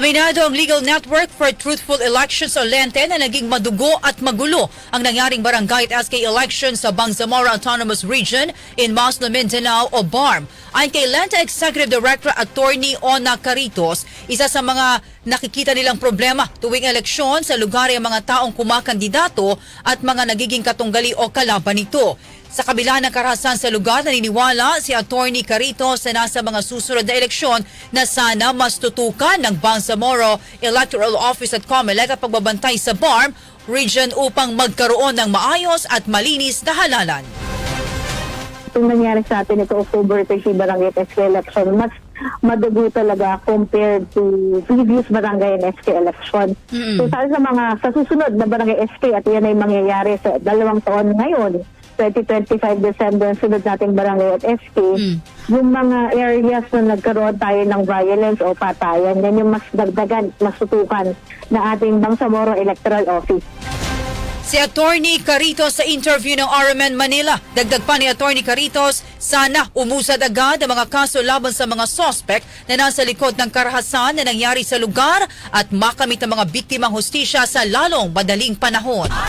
Aminado ang Legal Network for Truthful Elections o LENTE na naging madugo at magulo ang nangyaring barangay at SK election sa Bangsamoro Autonomous Region in Masno, Mindanao o BARM. Ayon kay LENTE Executive Director Attorney Ona Caritos, isa sa mga nakikita nilang problema tuwing eleksyon sa lugar ay mga taong kumakandidato at mga nagiging katunggali o kalaban nito. Sa kabila ng karahasan sa lugar, naniniwala si Attorney Caritos na nasa mga susunod na eleksyon na sana mas tutukan ng Bangsamoro Electoral Office at COMELEC at pagbabantay sa BARM region upang magkaroon ng maayos at malinis na halalan. itong nangyari sa atin ito October 30 barangay SK election, mas madugo talaga compared to previous barangay and SK election. So sa sa mga sa susunod na barangay SK at yan ay mangyayari sa dalawang taon ngayon, 2025 December ang sunod nating barangay at SK, yung mga areas na nagkaroon tayo ng violence o patayan, yan yung mas dagdagan, mas tutukan na ating Bangsamoro Electoral Office. Si Attorney Caritos sa interview ng RMN Manila. Dagdag pa ni Attorney Caritos, sana umusad agad ang mga kaso laban sa mga sospek na nasa likod ng karahasan na nangyari sa lugar at makamit ang mga biktimang hustisya sa lalong madaling panahon.